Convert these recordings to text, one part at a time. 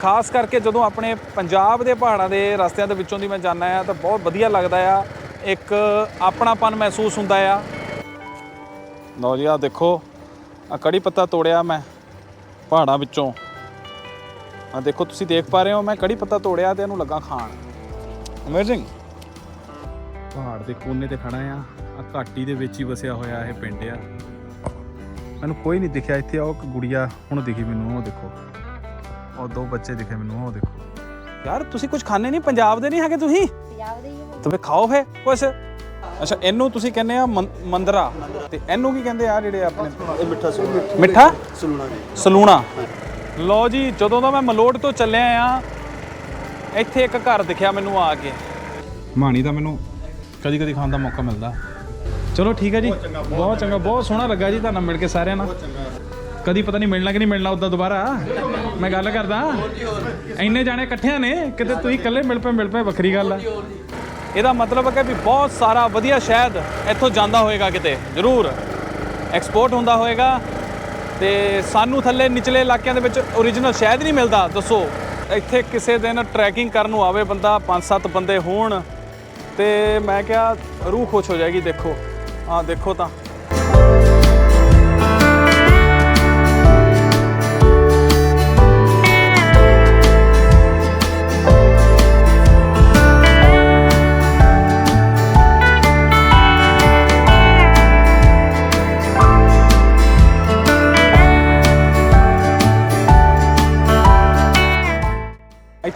ਖਾਸ ਕਰਕੇ ਜਦੋਂ ਆਪਣੇ ਪੰਜਾਬ ਦੇ ਪਹਾੜਾਂ ਦੇ ਰਸਤਿਆਂ ਦੇ ਵਿੱਚੋਂ ਦੀ ਮੈਂ ਜਾਂਦਾ ਆ ਤਾਂ ਬਹੁਤ ਵਧੀਆ ਲੱਗਦਾ ਆ, ਇੱਕ ਆਪਣਾਪਨ ਮਹਿਸੂਸ ਹੁੰਦਾ ਆ। ਲਓ ਜੀ ਆ ਦੇਖੋ ਆ ਕੜੀ ਪੱਤਾ ਤੋੜਿਆ ਮੈਂ ਪਹਾੜਾਂ ਵਿੱਚੋਂ। ਆ ਦੇਖੋ, ਤੁਸੀਂ ਦੇਖ ਪਾ ਰਹੇ ਹੋ, ਮੈਂ ਕੜੀ ਪੱਤਾ ਤੋੜਿਆ ਤੇ ਇਹਨੂੰ ਲੱਗਾ ਖਾਣ। ਅਮੇਜ਼ਿੰਗ ਪਹਾੜ ਦੇ ਕੋਨੇ ਤੇ ਖੜਾ ਆ ਆ ਘਾਟੀ ਦੇ ਵਿੱਚ ਹੀ ਵਸਿਆ ਹੋਇਆ ਇਹ ਪਿੰਡ ਆ। ਮੈਨੂੰ ਕੋਈ ਨਹੀਂ ਦਿਖਿਆ, ਇੱਥੇ ਉਹ ਇੱਕ ਗੁੜੀਆ ਹੁਣ ਦਿਖੀ ਮੈਨੂੰ, ਉਹ ਦੇਖੋ। ਉਹ ਦੋ ਬੱਚੇ ਦਿਖੇ ਮੈਨੂੰ ਉਹ ਦੇਖੋ। ਯਾਰ ਤੁਸੀਂ ਕੁਝ ਖਾਣੇ ਨਹੀਂ? ਪੰਜਾਬ ਦੇ ਨਹੀਂ ਹੈਗੇ ਤੁਸੀਂ? ਪੰਜਾਬ ਦੇ ਹੀ। ਤੇ ਫੇ ਖਾਓ ਫੇ ਕੁਛ। ਅੱਛਾ ਇਹਨੂੰ ਤੁਸੀਂ ਕਹਿੰਦੇ ਆ ਮੰਦਰਾ। ਤੇ ਇਹਨੂੰ ਕੀ ਕਹਿੰਦੇ ਆ ਜਿਹੜੇ ਆਪਣੇ ਇਹ ਮਿੱਠਾ ਸਲੂਣਾ ਮਿੱਠਾ? ਸਲੂਣਾ ਜੀ। ਸਲੂਣਾ। ਲਓ ਜੀ ਜਦੋਂ ਦਾ ਮੈਂ ਮਲੋਟ ਤੋਂ ਚੱਲਿਆ ਆ ਇੱਥੇ ਇੱਕ ਘਰ ਦਿਖਿਆ ਮੈਨੂੰ ਆ ਕੇ। ਮਾਣੀ ਦਾ ਮੈਨੂੰ ਕਦੀ ਕਦੀ ਖਾਣ ਦਾ ਮੌਕਾ ਮਿਲਦਾ। ਚਲੋ ਠੀਕ ਹੈ ਜੀ। ਬਹੁਤ ਚੰਗਾ ਬਹੁਤ ਸੋਹਣਾ ਲੱਗਾ ਜੀ ਤੁਹਾਨੂੰ ਮਿਲ ਕੇ ਸਾਰਿਆਂ ਨਾਲ। ਕਦੀ ਪਤਾ ਨਹੀਂ ਮਿਲਣਾ ਕਿ ਨਹੀਂ ਮਿਲਣਾ ਉਦਾਂ ਦੁਬਾਰਾ। ਮੈਂ ਗੱਲ ਕਰਦਾ। ਇੰਨੇ ਜਾਣੇ ਇਕੱਠਿਆਂ ਨੇ, ਕਿਤੇ ਤੁਸੀਂ ਇਕੱਲੇ ਮਿਲ ਪਏ ਮਿਲ ਪਏ, ਵੱਖਰੀ ਗੱਲ ਆ। ਇਹਦਾ ਮਤਲਬ ਹੈ ਕਿ ਵੀ ਬਹੁਤ ਸਾਰਾ ਵਧੀਆ ਸ਼ਹਿਦ ਇੱਥੋਂ ਜਾਂਦਾ ਹੋਏਗਾ ਕਿਤੇ, ਜ਼ਰੂਰ। ਐਕਸਪੋਰਟ ਹੁੰਦਾ ਹੋਏਗਾ ਤੇ ਸਾਨੂੰ ਥੱਲੇ ਨਿਚਲੇ ਇਲਾਕਿਆਂ ਦੇ ਵਿੱਚ origignal ਸ਼ਹਿਦ ਨਹੀਂ ਮਿਲਦਾ, ਦੱਸੋ। ਇੱਥੇ ਕਿਸੇ ਦਿਨ ਟਰੈਕਿੰਗ ਕਰਨ ਨੂੰ ਆਵੇ ਬੰਦਾ 5-7 ਬੰਦੇ ਹੋਣ ਤੇ ਮੈਂ ਕਿਹਾ ਰੂਹ ਖੁਸ਼ ਹੋ ਜਾਏਗੀ, ਦੇਖੋ। ਆਹ ਦੇਖੋ ਤਾਂ।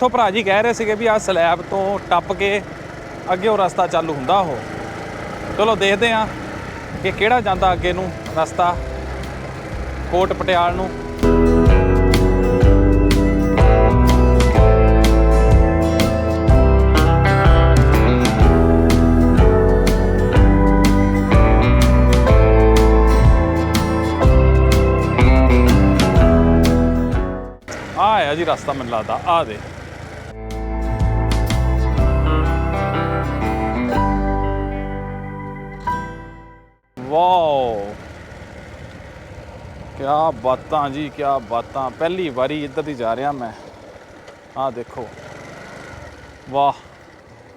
ਇੱਥੋਂ ਭਰਾ ਜੀ ਕਹਿ ਰਹੇ ਸੀਗੇ ਵੀ ਆਹ ਸਲੈਬ ਤੋਂ ਟੱਪ ਕੇ ਅੱਗੇ ਉਹ ਰਸਤਾ ਚਾਲੂ ਹੁੰਦਾ ਉਹ। ਚਲੋ ਦੇਖਦੇ ਹਾਂ ਕਿ ਕਿਹੜਾ ਜਾਂਦਾ ਅੱਗੇ ਨੂੰ ਰਸਤਾ ਕੋਟ ਪਟਿਆਲ ਨੂੰ। ਆ ਆਇਆ ਜੀ ਰਸਤਾ ਮੈਨੂੰ ਲੱਗਦਾ ਆ ਦੇ ਵਾਓ। ਕੀ ਬਾਤਾਂ ਜੀ ਕੀ ਬਾਤਾਂ। ਪਹਿਲੀ ਵਾਰੀ ਇੱਧਰ ਦੀ ਜਾ ਰਿਹਾ ਮੈਂ। ਆਹ ਦੇਖੋ। ਵਾਹ।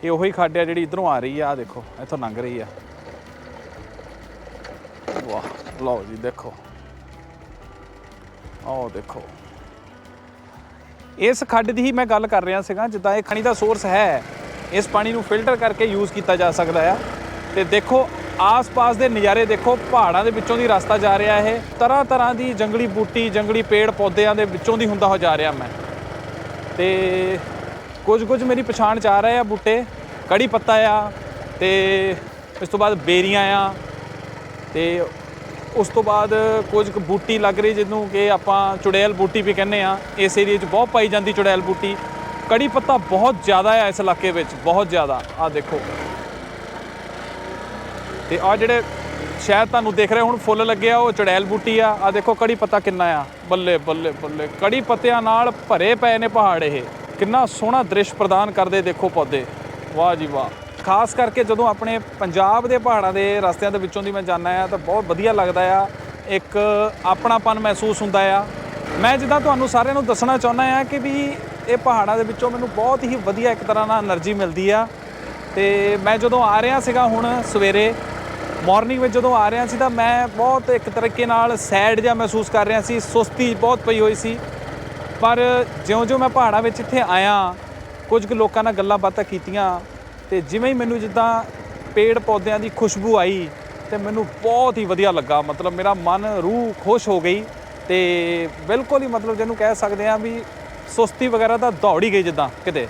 ਇਹ ਉਹੀ ਖੱਡ ਖਾਡਿਆ ਜਿਹੜੀ ਇਧਰੋਂ ਆ ਰਹੀ ਆ। ਆਹ ਦੇਖੋ, ਇੱਥੋਂ ਲੰਘ ਰਹੀ ਆ। ਵਾਹ, ਲਓ ਜੀ, ਦੇਖੋ। ਆਹ ਦੇਖੋ। ਇਸ ਖੱਡ ਦੀ ਹੀ ਮੈਂ ਗੱਲ ਕਰ ਰਿਹਾ ਸੀਗਾ, ਜਿੱਦਾਂ ਇਹ ਖਣੀ ਦਾ ਸੋਰਸ ਹੈ। ਇਸ ਪਾਣੀ ਨੂੰ ਫਿਲਟਰ ਕਰਕੇ ਯੂਜ਼ ਕੀਤਾ ਜਾ ਸਕਦਾ ਆ। ਤੇ ਦੇਖੋ ਆਸ-ਪਾਸ ਦੇ ਨਜ਼ਾਰੇ ਦੇਖੋ, ਪਹਾੜਾਂ ਦੇ ਵਿੱਚੋਂ ਦੀ ਰਸਤਾ ਜਾ ਰਿਹਾ ਇਹ। ਤਰ੍ਹਾਂ ਤਰ੍ਹਾਂ ਦੀ ਜੰਗਲੀ ਬੂਟੀ, ਜੰਗਲੀ ਪੇੜ ਪੌਦਿਆਂ ਦੇ ਵਿੱਚੋਂ ਦੀ ਹੁੰਦਾ ਹੋ ਜਾ ਰਿਹਾ ਮੈਂ। ਤੇ ਕੁਝ ਕੁਝ ਮੇਰੀ ਪਛਾਣ ਚ ਆ ਰਹੇ ਆ ਬੂਟੇ। ਕੜੀ ਪੱਤਾ ਆ, ਤੇ ਇਸ ਤੋਂ ਬਾਅਦ ਬੇਰੀਆਂ ਆ, ਤੇ ਉਸ ਤੋਂ ਬਾਅਦ ਕੁਝ ਕੁ ਬੂਟੀ ਲੱਗ ਰਹੀ ਜਿਹਨੂੰ ਕਿ ਆਪਾਂ ਚੁੜੈਲ ਬੂਟੀ ਵੀ ਕਹਿੰਦੇ ਆ। ਇਸ ਏਰੀਆ 'ਚ ਬਹੁਤ ਪਾਈ ਜਾਂਦੀ ਚੁੜੈਲ ਬੂਟੀ। ਕੜੀ ਪੱਤਾ ਬਹੁਤ ਜ਼ਿਆਦਾ ਆ ਇਸ ਇਲਾਕੇ ਵਿੱਚ, ਬਹੁਤ ਜ਼ਿਆਦਾ। ਆ ਦੇਖੋ। ਤੇ ਆ ਜਿਹੜੇ ਸ਼ਾਇਦ ਤੁਹਾਨੂੰ ਦੇਖ ਰਹੇ, ਹੁਣ ਫੁੱਲ ਲੱਗੇ ਆ, ਉਹ ਚੜੈਲ ਬੂਟੀ ਆ। ਆ ਦੇਖੋ ਕੜੀ ਪੱਤਾ ਕਿੰਨਾ ਆ। ਬੱਲੇ ਬੱਲੇ ਬੱਲੇ। ਕੜੀ ਪੱਤਿਆਂ ਨਾਲ ਭਰੇ ਪਏ ਨੇ ਪਹਾੜ ਇਹ। ਕਿੰਨਾ ਸੋਹਣਾ ਦ੍ਰਿਸ਼ ਪ੍ਰਦਾਨ ਕਰਦੇ ਦੇਖੋ ਪੌਦੇ। ਵਾਹ ਜੀ ਵਾਹ। ਖਾਸ ਕਰਕੇ ਜਦੋਂ ਆਪਣੇ ਪੰਜਾਬ ਦੇ ਪਹਾੜਾਂ ਦੇ ਰਸਤਿਆਂ ਦੇ ਵਿੱਚੋਂ ਦੀ ਮੈਂ ਜਾਂਦਾ ਆ, ਤਾਂ ਬਹੁਤ ਵਧੀਆ ਲੱਗਦਾ ਆ। ਇੱਕ ਆਪਣਾਪਨ ਮਹਿਸੂਸ ਹੁੰਦਾ ਆ। ਮੈਂ ਜਿੱਦਾਂ ਤੁਹਾਨੂੰ ਸਾਰਿਆਂ ਨੂੰ ਦੱਸਣਾ ਚਾਹੁੰਦਾ ਆ ਕਿ ਵੀ ਇਹ ਪਹਾੜਾਂ ਦੇ ਵਿੱਚੋਂ ਮੈਨੂੰ ਬਹੁਤ ਹੀ ਵਧੀਆ ਇੱਕ ਤਰ੍ਹਾਂ ਨਾਲ એનર્ਜੀ ਮਿਲਦੀ ਆ। ਤੇ ਮੈਂ ਜਦੋਂ ਆ ਰਿਹਾ ਸੀਗਾ ਹੁਣ ਸਵੇਰੇ ਮਾਰਨਿੰਗ ਵਿੱਚ ਜਦੋਂ ਆ ਰਿਹਾ ਸੀ ਤਾਂ ਮੈਂ ਬਹੁਤ ਇੱਕ ਤਰੀਕੇ ਨਾਲ ਸੈਡ ਜਿਹਾ ਮਹਿਸੂਸ ਕਰ ਰਿਹਾ ਸੀ, ਸੁਸਤੀ ਬਹੁਤ ਪਈ ਹੋਈ ਸੀ। ਪਰ ਜਿਉਂ-ਜਿਉਂ ਮੈਂ ਪਹਾੜਾਂ ਵਿੱਚ ਇੱਥੇ ਆਇਆ, ਕੁਝ ਕੁ ਲੋਕਾਂ ਨਾਲ ਗੱਲਾਂ ਬਾਤਾਂ ਕੀਤੀਆਂ ਤੇ ਜਿਵੇਂ ਹੀ ਮੈਨੂੰ ਜਿੱਦਾਂ ਪੇੜ ਪੌਦਿਆਂ ਦੀ ਖੁਸ਼ਬੂ ਆਈ ਤੇ ਮੈਨੂੰ ਬਹੁਤ ਹੀ ਵਧੀਆ ਲੱਗਾ। ਮਤਲਬ ਮੇਰਾ ਮਨ, ਰੂਹ ਖੁਸ਼ ਹੋ ਗਈ ਤੇ ਬਿਲਕੁਲ ਹੀ ਮਤਲਬ ਜਿਹਨੂੰ ਕਹਿ ਸਕਦੇ ਆ ਵੀ ਸੁਸਤੀ ਵਗੈਰਾ ਤਾਂ ਦੌੜ ਹੀ ਗਈ ਜਿੱਦਾਂ ਕਿਤੇ।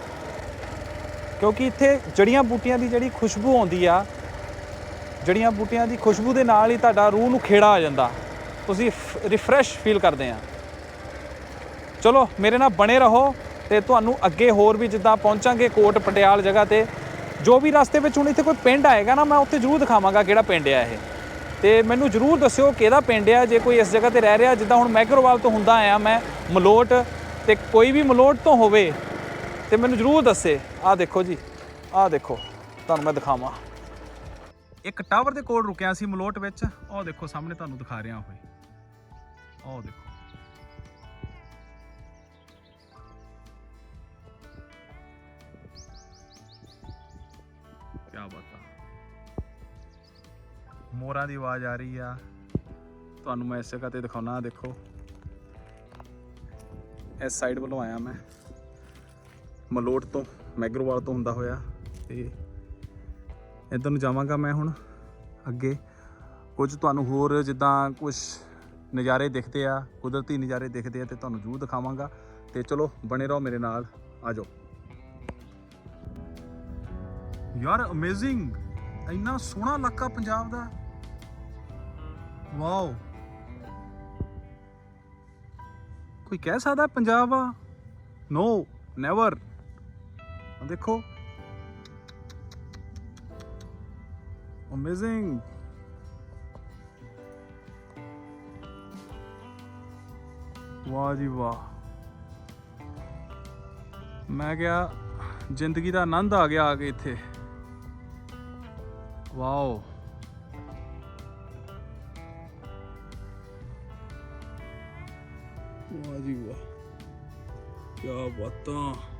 ਕਿਉਂਕਿ ਇੱਥੇ ਜੜੀਆਂ ਬੂਟੀਆਂ ਦੀ ਜਿਹੜੀ ਖੁਸ਼ਬੂ ਆਉਂਦੀ ਆ ਜੜੀਆਂ ਬੂਟੀਆਂ ਦੀ ਖੁਸ਼ਬੂ ਦੇ ਨਾਲ ਹੀ ਤੁਹਾਡਾ ਰੂਹ ਨੂੰ ਖੇੜਾ ਆ ਜਾਂਦਾ। ਤੁਸੀਂ ਰਿਫਰੈਸ਼ ਫੀਲ ਕਰਦੇ ਆ। ਚਲੋ, ਮੇਰੇ ਨਾਲ ਬਣੇ ਰਹੋ ਤੇ ਤੁਹਾਨੂੰ ਅੱਗੇ ਹੋਰ ਵੀ ਜਿੱਦਾਂ ਪਹੁੰਚਾਂਗੇ ਕੋਟ ਪਟਿਆਲ ਜਗ੍ਹਾ ਤੇ, ਜੋ ਵੀ ਰਸਤੇ ਵਿੱਚ ਹੁਣ ਇੱਥੇ ਕੋਈ ਪਿੰਡ ਆਏਗਾ ਨਾ, ਮੈਂ ਉੱਥੇ ਜ਼ਰੂਰ ਦਿਖਾਵਾਂਗਾ ਕਿਹੜਾ ਪਿੰਡ ਆ ਇਹ। ਤੇ ਮੈਨੂੰ ਜ਼ਰੂਰ ਦੱਸਿਓ ਕਿਹੜਾ ਪਿੰਡ ਆ, ਜੇ ਕੋਈ ਇਸ ਜਗ੍ਹਾ ਤੇ ਰਹਿ ਰਿਹਾ, ਜਿੱਦਾਂ ਹੁਣ ਮੈਗਰੋਵਾਲ ਤੋਂ ਹੁੰਦਾ ਆਇਆ, ਮੈਂ ਮਲੋਟ ਤੇ ਕੋਈ ਵੀ ਮਲੋਟ ਤੋਂ ਹੋਵੇ, ਤੇ ਮੈਨੂੰ ਜ਼ਰੂਰ ਦੱਸੇ। ਆਹ ਦੇਖੋ ਜੀ, ਆਹ ਦੇਖੋ, ਤੁਹਾਨੂੰ ਮੈਂ ਦਿਖਾਵਾਂ। ਇੱਕ ਟਾਵਰ ਦੇ ਕੋਲ ਰੁਕਿਆ ਸੀ ਮਲੋਟ ਵਿੱਚ। ਉਹ ਦੇਖੋ, ਸਾਹਮਣੇ ਤੁਹਾਨੂੰ ਦਿਖਾ ਰਿਹਾ ਹੋਏ ਉਹ ਦੇਖੋ। ਕੀ ਬਾਤ ਆ। ਮੋਰਾਂ ਦੀ ਆਵਾਜ਼ ਆ ਰਹੀ ਆ। ਤੁਹਾਨੂੰ ਮੈਂ ਇਸ ਜਗ੍ਹਾ ਤੇ ਦਿਖਾਉਣਾ ਦੇਖੋ। ਇਸ ਸਾਈਡ ਵੱਲੋਂ ਆਇਆ ਮੈਂ। ਮਲੋਟ ਤੋਂ, ਮੈਗਰੋਵਾਲ ਤੋਂ ਹੁੰਦਾ ਹੋਇਆ ਤੇ ਇੱਧਰ ਨੂੰ ਜਾਵਾਂਗਾ ਮੈਂ ਹੁਣ ਅੱਗੇ। ਕੁਝ ਤੁਹਾਨੂੰ ਹੋਰ ਜਿੱਦਾਂ ਕੁਝ ਨਜ਼ਾਰੇ ਦਿਖਦੇ ਆ, ਕੁਦਰਤੀ ਨਜ਼ਾਰੇ ਦਿਖਦੇ ਆ ਤੇ ਤੁਹਾਨੂੰ ਜ਼ਰੂਰ ਦਿਖਾਵਾਂਗਾ। ਤੇ ਚਲੋ, ਬਣੇ ਰਹੋ ਮੇਰੇ ਨਾਲ, ਆ ਜਾਓ। ਯਾਰ ਅਮੇਜ਼ਿੰਗ ਇੰਨਾ ਸੋਹਣਾ ਇਲਾਕਾ ਪੰਜਾਬ ਦਾ। ਵਾਓ। ਕੋਈ ਕਹਿ ਸਕਦਾ ਪੰਜਾਬ ਆ? ਨੋ ਨੈਵਰ ਦੇਖੋ। ਅਮੇਜ਼ਿੰਗ ਵਾਹ ਜੀ ਵਾਹ। ਮੈਂ ਕਿਹਾ, ਜ਼ਿੰਦਗੀ ਦਾ ਆਨੰਦ ਆ ਗਿਆ ਆ ਕੇ ਇੱਥੇ। ਵਾਓ। ਵਾਹ ਜੀ ਵਾਹ। ਕੀ ਬਾਤਾਂ।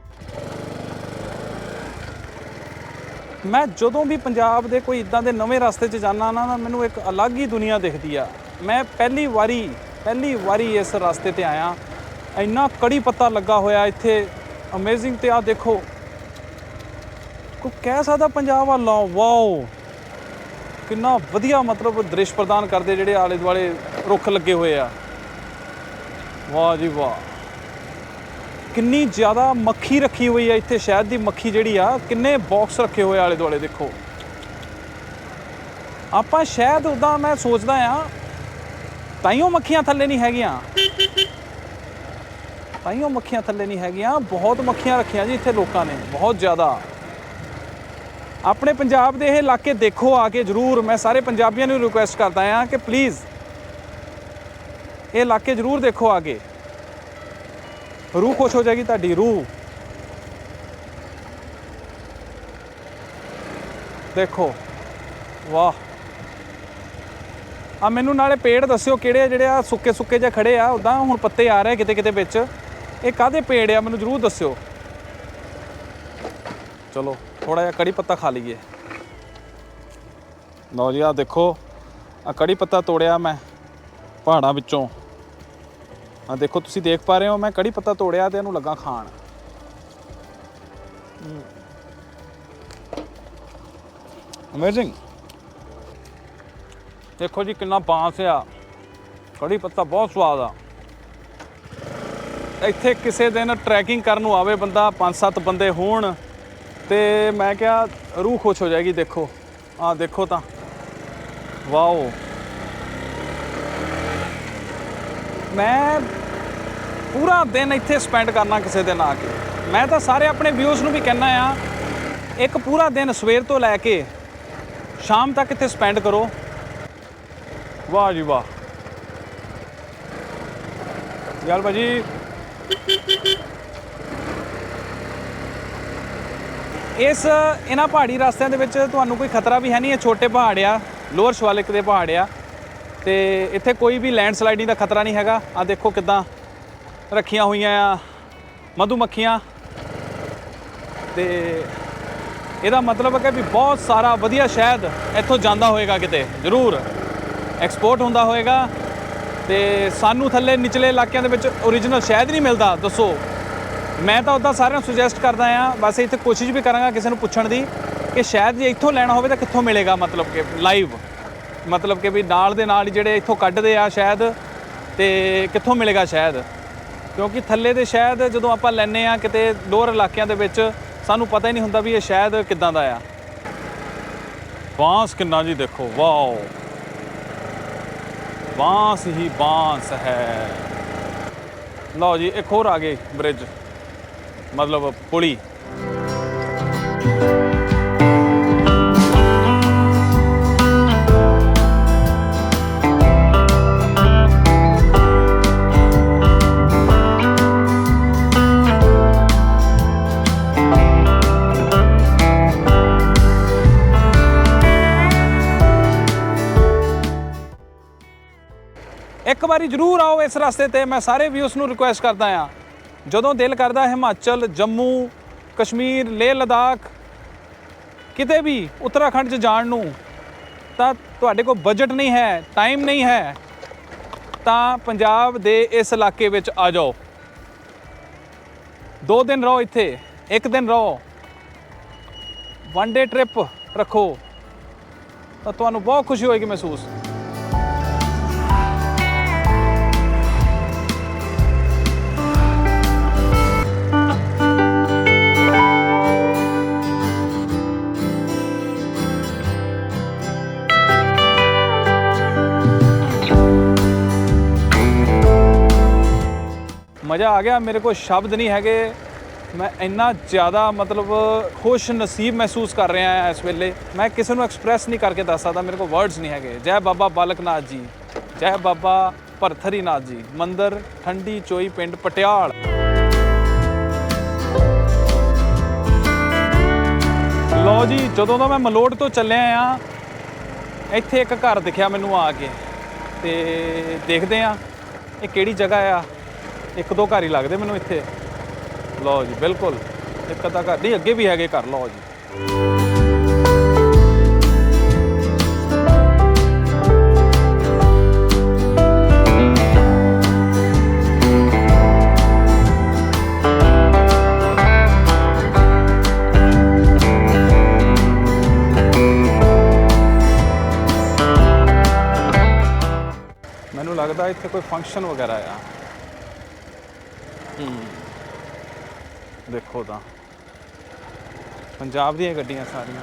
ਮੈਂ ਜਦੋਂ ਵੀ ਪੰਜਾਬ ਦੇ ਕੋਈ ਇਦਾਂ ਦੇ ਨਵੇਂ ਰਸਤੇ 'ਚ ਜਾਂਦਾ ਨਾ ਮੈਨੂੰ ਇੱਕ ਅਲੱਗ ਹੀ ਦੁਨੀਆ ਦਿਖਦੀ ਆ। ਮੈਂ ਪਹਿਲੀ ਵਾਰੀ ਪਹਿਲੀ ਵਾਰੀ ਇਸ ਰਸਤੇ ਤੇ ਆਇਆ। ਇੰਨਾ ਕੜੀ ਪੱਤਾ ਲੱਗਾ ਹੋਇਆ ਇੱਥੇ। ਅਮੇਜ਼ਿੰਗ ਤੇ ਆ ਦੇਖੋ। ਕੋ ਕਹਿ ਸਕਦਾ ਪੰਜਾਬ ਆ ਲਓ ਵਾਓ। ਕਿੰਨਾ ਵਧੀਆ ਮਤਲਬ ਦ੍ਰਿਸ਼ ਪ੍ਰਦਾਨ ਕਰਦੇ ਜਿਹੜੇ ਆਲੇ ਦੁਆਲੇ ਰੁੱਖ ਲੱਗੇ ਹੋਏ ਆ। ਵਾਹ ਜੀ ਵਾਹ। ਕਿੰਨੀ ਜ਼ਿਆਦਾ ਮੱਖੀ ਰੱਖੀ ਹੋਈ ਹੈ ਇੱਥੇ ਸ਼ਹਿਦ ਦੀ ਮੱਖੀ ਜਿਹੜੀ ਆ, ਕਿੰਨੇ ਬਾਕਸ ਰੱਖੇ ਹੋਏ ਆਲੇ ਦੁਆਲੇ ਦੇਖੋ। ਆਪਾਂ ਸ਼ਾਇਦ ਉਦਾਂ ਮੈਂ ਸੋਚਦਾ ਆ ਤਾਈਓ ਮੱਖੀਆਂ ਥੱਲੇ ਨਹੀਂ ਹੈਗੀਆਂ। ਤਾਈਓ ਮੱਖੀਆਂ ਥੱਲੇ ਨਹੀਂ ਹੈਗੀਆਂ, ਬਹੁਤ ਮੱਖੀਆਂ ਰੱਖੀਆਂ ਜੀ ਇੱਥੇ ਲੋਕਾਂ ਨੇ, ਬਹੁਤ ਜ਼ਿਆਦਾ। ਆਪਣੇ ਪੰਜਾਬ ਦੇ ਇਹ ਇਲਾਕੇ ਦੇਖੋ ਆ ਕੇ ਜਰੂਰ, ਮੈਂ ਸਾਰੇ ਪੰਜਾਬੀਆਂ ਨੂੰ ਰਿਕੁਐਸਟ ਕਰਦਾ ਆ ਕਿ ਪਲੀਜ਼ ਇਹ ਇਲਾਕੇ ਜਰੂਰ ਦੇਖੋ ਆ ਕੇ। ਰੂਹ ਖੁਸ਼ ਹੋ ਜਾਏਗੀ ਤੁਹਾਡੀ ਰੂਹ। ਦੇਖੋ, ਵਾਹ। ਆ ਮੈਨੂੰ ਨਾਲੇ ਪੇੜ ਦੱਸਿਓ ਕਿਹੜੇ ਜਿਹੜੇ ਆ ਸੁੱਕੇ ਸੁੱਕੇ ਜਿਹਾ ਖੜੇ ਆ ਉਦਾਂ ਹੁਣ ਪੱਤੇ ਆ ਰਹੇ ਕਿਤੇ ਕਿਤੇ ਵਿੱਚ। ਇਹ ਕਾਦੇ ਪੇੜ ਆ, ਮੈਨੂੰ ਜਰੂਰ ਦੱਸਿਓ। ਚਲੋ ਥੋੜਾ ਜਿਹਾ ਕੜੀ ਪੱਤਾ ਖਾ ਲਈਏ। ਲਓ ਜੀ ਆ ਦੇਖੋ ਆ ਕੜੀ ਪੱਤਾ ਤੋੜਿਆ ਮੈਂ ਪਹਾੜਾਂ ਵਿੱਚੋਂ। ਆ ਦੇਖੋ, ਤੁਸੀਂ ਦੇਖ ਪਾ ਰਹੇ ਹੋ, ਮੈਂ ਕੜੀ ਪੱਤਾ ਤੋੜਿਆ ਤੇ ਇਹਨੂੰ ਲੱਗਾ ਖਾਣ। ਅਮੇਜ਼ਿੰਗ ਦੇਖੋ ਜੀ, ਕਿੰਨਾ ਬਾਂਸ ਆ। ਕੜੀ ਪੱਤਾ ਬਹੁਤ ਸਵਾਦ ਆ। ਇੱਥੇ ਕਿਸੇ ਦਿਨ ਟਰੈਕਿੰਗ ਕਰਨ ਨੂੰ ਆਵੇ ਬੰਦਾ ਪੰਜ ਸੱਤ ਬੰਦੇ ਹੋਣ ਤੇ ਮੈਂ ਕਿਹਾ, ਰੂਹ ਖੁਸ਼ ਹੋ ਜਾਏਗੀ, ਦੇਖੋ। ਆ ਦੇਖੋ ਤਾਂ। ਵਾਓ। ਮੈਂ ਪੂਰਾ ਦਿਨ ਇੱਥੇ ਸਪੈਂਡ ਕਰਨਾ ਕਿਸੇ ਦਿਨ ਆ ਕੇ। ਮੈਂ ਤਾਂ ਸਾਰੇ ਆਪਣੇ ਵਿਊਜ਼ ਨੂੰ ਵੀ ਕਹਿਣਾ ਆ, ਇੱਕ ਪੂਰਾ ਦਿਨ ਸਵੇਰ ਤੋਂ ਲੈ ਕੇ ਸ਼ਾਮ ਤੱਕ ਇੱਥੇ ਸਪੈਂਡ ਕਰੋ। ਵਾਹ ਜੀ ਵਾਹ। ਯਾਰ ਭਾਜੀ। ਇਸ ਇਹਨਾਂ ਪਹਾੜੀ ਰਸਤਿਆਂ ਦੇ ਵਿੱਚ ਤੁਹਾਨੂੰ ਕੋਈ ਖਤਰਾ ਵੀ ਹੈ ਨਹੀਂ, ਇਹ ਛੋਟੇ ਪਹਾੜ ਆ, ਲੋਅਰ ਸ਼ਵਾਲਿਕ ਦੇ ਪਹਾੜ ਆ। ਤੇ ਇੱਥੇ ਕੋਈ ਵੀ ਲੈਂਡਸਲਾਈਡਿੰਗ ਦਾ ਖਤਰਾ ਨਹੀਂ ਹੈਗਾ। ਆ ਦੇਖੋ ਕਿਦਾਂ ਰੱਖੀਆਂ ਹੋਈਆਂ ਆ ਮਧੂਮੱਖੀਆਂ ਤੇ ਇਹਦਾ ਮਤਲਬ ਹੈ ਕਿ ਵੀ ਬਹੁਤ ਸਾਰਾ ਵਧੀਆ ਸ਼ਹਿਦ ਇੱਥੋਂ ਜਾਂਦਾ ਹੋਏਗਾ ਕਿਤੇ, ਜ਼ਰੂਰ। ਐਕਸਪੋਰਟ ਹੁੰਦਾ ਹੋਏਗਾ। ਤੇ ਸਾਨੂੰ ਥੱਲੇ ਨਿਚਲੇ ਇਲਾਕਿਆਂ ਦੇ ਵਿੱਚ ਓਰੀਜਨਲ ਸ਼ਹਿਦ ਨਹੀਂ ਮਿਲਦਾ, ਦੱਸੋ। ਮੈਂ ਤਾਂ ਉਦਾਂ ਸਾਰਿਆਂ ਨੂੰ ਸੁਜੈਸਟ ਕਰਦਾ ਆ, ਬਸ ਇੱਥੇ ਕੋਸ਼ਿਸ਼ ਵੀ ਕਰਾਂਗਾ ਕਿਸੇ ਨੂੰ ਪੁੱਛਣ ਦੀ ਕਿ ਸ਼ਾਇਦ ਜੇ ਇੱਥੋਂ ਲੈਣਾ ਹੋਵੇ ਤਾਂ ਕਿੱਥੋਂ ਮਿਲੇਗਾ, ਮਤਲਬ ਕਿ ਲਾਈਵ ਮਤਲਬ ਕਿ ਵੀ ਨਾਲ ਦੇ ਨਾਲ ਹੀ ਜਿਹੜੇ ਇੱਥੋਂ ਕੱਢਦੇ ਆ ਸ਼ਾਇਦ ਤੇ ਕਿੱਥੋਂ ਮਿਲੇਗਾ ਸ਼ਾਇਦ ਕਿਉਂਕਿ ਥੱਲੇ ਦੇ ਸ਼ਹਿਦ ਜਦੋਂ ਆਪਾਂ ਲੈਨੇ ਆ ਕਿਤੇ ਲੋਅਰ ਇਲਾਕਿਆਂ ਦੇ ਵਿੱਚ, ਸਾਨੂੰ ਪਤਾ ਹੀ ਨਹੀਂ ਹੁੰਦਾ ਵੀ ਇਹ ਸ਼ਹਿਦ ਕਿੱਦਾਂ ਦਾ ਆ। ਬਾਂਸ ਕਿੰਨਾ ਜੀ ਦੇਖੋ, ਵਾਓ। ਬਾਂਸ ਹੀ ਬਾਂਸ ਹੈ। ਲਓ ਜੀ, ਇੱਕ ਹੋਰ ਆ ਗਏ ਬ੍ਰਿਜ, ਮਤਲਬ ਪੁਲੀ। ਵਾਰੀ ਜਰੂਰ ਆਓ ਇਸ ਰਸਤੇ ਤੇ। ਮੈਂ ਸਾਰੇ ਵਿਊਸ ਨੂੰ ਰਿਕੁਐਸਟ ਕਰਦਾ ਆ ਜਦੋਂ ਦਿਲ ਕਰਦਾ ਹਿਮਾਚਲ, ਜੰਮੂ, ਕਸ਼ਮੀਰ, ਲੇਹ ਲਦਾਖ, ਕਿਤੇ ਵੀ ਉੱਤਰਾਖੰਡ 'ਚ ਜਾਣ ਨੂੰ, ਤਾਂ ਤੁਹਾਡੇ ਕੋਲ ਬਜਟ ਨਹੀਂ ਹੈ ਟਾਈਮ ਨਹੀਂ ਹੈ, ਤਾਂ ਪੰਜਾਬ ਦੇ ਇਸ ਇਲਾਕੇ ਵਿੱਚ ਆ ਜਾਓ। ਦੋ ਦਿਨ ਰਹੋ ਇੱਥੇ, ਇੱਕ ਦਿਨ ਰਹੋ। ਵਨ ਡੇ ਟ੍ਰਿਪ ਰੱਖੋ, ਤਾਂ ਤੁਹਾਨੂੰ ਬਹੁਤ ਖੁਸ਼ੀ ਹੋਏਗੀ ਮਹਿਸੂਸ। ਮਜ਼ਾ ਆ ਗਿਆ। ਮੇਰੇ ਕੋਲ ਸ਼ਬਦ ਨਹੀਂ ਹੈਗੇ। ਮੈਂ ਇੰਨਾ ਜ਼ਿਆਦਾ ਮਤਲਬ ਖੁਸ਼ ਨਸੀਬ ਮਹਿਸੂਸ ਕਰ ਰਿਹਾ ਹਾਂ ਇਸ ਵੇਲੇ। ਮੈਂ ਕਿਸੇ ਨੂੰ ਐਕਸਪ੍ਰੈਸ ਨਹੀਂ ਕਰਕੇ ਦੱਸ ਸਕਦਾ। ਮੇਰੇ ਕੋਲ ਵਰਡਸ ਨਹੀਂ ਹੈਗੇ। ਜੈ ਬਾਬਾ ਬਾਲਕਨਾਥ ਜੀ। ਜੈ ਬਾਬਾ ਭਰਥਰੀਨਾਥ ਜੀ। ਮੰਦਰ, ਠੰਡੀ ਚੋਈ ਪਿੰਡ ਪਟਿਆਲ। ਲੋ ਜੀ, ਜਦੋਂ ਦਾ ਮੈਂ ਮਲੋਟ ਤੋਂ ਚੱਲਿਆ ਆ ਇੱਥੇ ਇੱਕ ਘਰ ਦਿਖਿਆ ਮੈਨੂੰ ਆ ਕੇ। ਤੇ ਦੇਖਦੇ ਆ ਇਹ ਕਿਹੜੀ ਜਗ੍ਹਾ ਆ। ਇੱਕ ਦੋ ਘਰ ਹੀ ਲੱਗਦੇ ਮੈਨੂੰ ਇੱਥੇ। ਲਓ ਜੀ, ਬਿਲਕੁਲ। ਇੱਕ ਅੱਧਾ ਘਰ, ਨਹੀਂ, ਅੱਗੇ ਵੀ ਹੈਗੇ ਘਰ, ਲਓ ਜੀ। ਮੈਨੂੰ ਲੱਗਦਾ ਇੱਥੇ ਕੋਈ ਫੰਕਸ਼ਨ ਵਗੈਰਾ ਆ। ਦੇਖੋ ਤਾਂ। ਪੰਜਾਬ ਦੀਆਂ ਗੱਡੀਆਂ ਸਾਰੀਆਂ।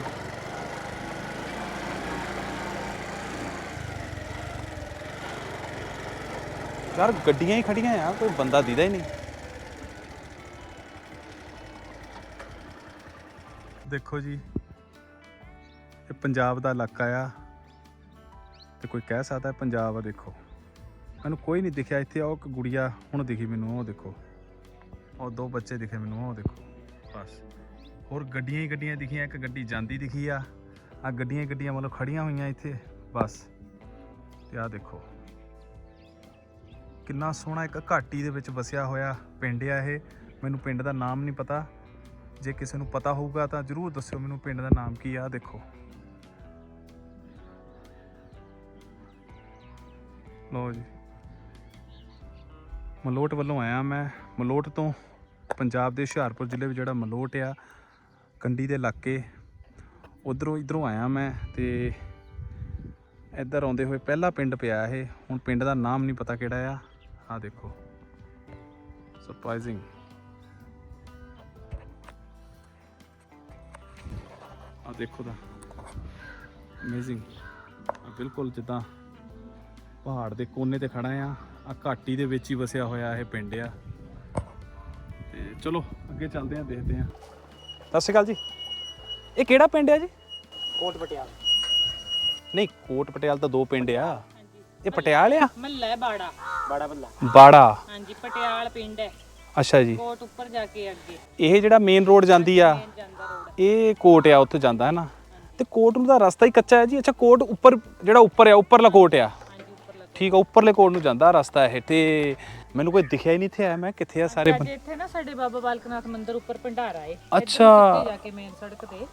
ਯਾਰ ਗੱਡੀਆਂ ਹੀ ਖੜੀਆਂ ਆ, ਕੋਈ ਬੰਦਾ ਦੀਦਾ ਹੀ ਨਹੀਂ। ਦੇਖੋ ਜੀ, ਇਹ ਪੰਜਾਬ ਦਾ ਇਲਾਕਾ ਆ। ਤੇ ਕੋਈ ਕਹਿ ਸਕਦਾ ਪੰਜਾਬ ਆ, ਦੇਖੋ। ਮੈਨੂੰ ਕੋਈ ਨਹੀਂ ਦਿਖਿਆ, ਇੱਥੇ ਉਹ ਇੱਕ ਗੁੜੀਆ ਹੁਣ ਦਿਖੀ ਮੈਨੂੰ, ਉਹ ਦੇਖੋ। ਉਹ ਦੋ ਬੱਚੇ ਦਿਖੇ ਮੈਨੂੰ, ਉਹ ਦੇਖੋ, ਬਸ। ਹੋਰ ਗੱਡੀਆਂ ਹੀ ਗੱਡੀਆਂ ਦਿਖੀਆਂ, ਇੱਕ ਗੱਡੀ ਜਾਂਦੀ ਦਿਖੀ ਆ ਆ ਗੱਡੀਆਂ ਹੀ ਗੱਡੀਆਂ ਮਤਲਬ ਖੜੀਆਂ ਹੋਈਆਂ ਇੱਥੇ, ਬਸ। ਤੇ ਆ ਦੇਖੋ, ਕਿੰਨਾ ਸੋਹਣਾ ਇੱਕ ਘਾਟੀ ਦੇ ਵਿੱਚ ਵਸਿਆ ਹੋਇਆ ਪਿੰਡ ਆ ਇਹ। ਮੈਨੂੰ ਪਿੰਡ ਦਾ ਨਾਮ ਨਹੀਂ ਪਤਾ। ਜੇ ਕਿਸੇ ਨੂੰ ਪਤਾ ਹੋਊਗਾ ਤਾਂ ਜਰੂਰ ਦੱਸਿਓ ਮੈਨੂੰ ਪਿੰਡ ਦਾ ਨਾਮ ਕੀ ਆ, ਆਹ ਦੇਖੋ। ਲਓ ਜੀ। ਮਲੋਟ ਵੱਲੋਂ ਆਇਆ ਮੈਂ। ਮਲੋਟ ਤੋਂ ਪੰਜਾਬ ਦੇ ਹੁਸ਼ਿਆਰਪੁਰ ਜ਼ਿਲ੍ਹੇ ਵਿੱਚ ਜਿਹੜਾ ਮਲੋਟ ਆ ਕੰਡੀ ਦੇ ਇਲਾਕੇ, ਉਧਰੋਂ ਇਧਰੋਂ ਆਇਆ ਮੈਂ ਤੇ ਇੱਧਰ ਆਉਂਦੇ ਹੋਏ ਪਹਿਲਾ ਪਿੰਡ ਪਿਆ ਇਹ। ਹੁਣ ਪਿੰਡ ਦਾ ਨਾਮ ਨਹੀਂ ਪਤਾ ਕਿਹੜਾ ਆ। ਆ ਦੇਖੋ। ਸਰਪ੍ਰਾਈਜ਼ਿੰਗ ਆ ਦੇਖੋ ਤਾਂ। ਅਮੇਜ਼ਿੰਗ ਬਿਲਕੁਲ ਜਿੱਦਾਂ ਪਹਾੜ ਦੇ ਕੋਨੇ ਤੇ ਖੜਾ ਆ। ਆ ਘਾਟੀ ਦੇ ਵਿੱਚ ਹੀ ਵਸਿਆ ਹੋਇਆ ਇਹ ਪਿੰਡ ਆ। ਚਲੋ ਅੱਗੇ ਚੱਲਦੇ ਆ ਦੇਖਦੇ ਆ ਸਤਿ ਸ਼੍ਰੀ ਅਕਾਲ ਜੀ। ਇਹ ਕਿਹੜਾ ਪਿੰਡ ਆ ਜੀ? ਕੋਟ ਪਟਿਆਲ। ਨਹੀਂ ਕੋਟ ਪਟਿਆਲ ਤਾਂ ਦੋ ਪਿੰਡ ਆ। ਇਹ ਪਟਿਆਲ ਆ? ਮਹੱਲਾ ਹੈ ਬਾੜਾ। ਬੜਾ ਬੱਲਾ। ਬਾੜਾ। ਹਾਂਜੀ ਪਟਿਆਲ ਪਿੰਡ ਹੈ। ਅੱਛਾ ਜੀ। ਕੋਟ ਉੱਪਰ ਜਾ ਕੇ ਅੱਗੇ। ਇਹ ਜਿਹੜਾ ਮੇਨ ਰੋਡ ਜਾਂਦੀ ਆ ਜਾਂਦਾ ਰੋਡ ਇਹ ਕੋਟ ਆ ਉੱਥੇ ਜਾਂਦਾ ਹੈ ਨਾ। ਤੇ ਕੋਟ ਨੂੰ ਦਾ ਰਸਤਾ ਹੀ ਕੱਚਾ ਹੈ ਜੀ। ਅੱਛਾ ਕੋਟ ਉੱਪਰ ਜਿਹੜਾ ਉੱਪਰ ਆ ਉੱਪਰਲਾ ਕੋਟ ਆ। ਠੀਕ ਆ ਉੱਪਰਲੇ ਕੋਟ ਨੂੰ ਜਾਂਦਾ ਰਸਤਾ ਇਹ। ਤੇ ਮੈਨੂੰ ਕੋਈ ਦਿਖਿਆ ਹੀ ਨਹੀਂ ਇੱਥੇ ਆਇਆ ਮੈਂ ਕਿੱਥੇ ਆ ਸਾਰੇ ਅੱਜ ਇੱਥੇ ਨਾ ਸਾਡੇ ਬਾਬਾ ਬਾਲਕਨਾਥ ਮੰਦਿਰ ਉੱਪਰ ਭੰਡਾਰਾ ਹੈ ਅੱਛਾ। ਜਾ ਕੇ ਮੇਨ ਸੜਕ ਤੇ।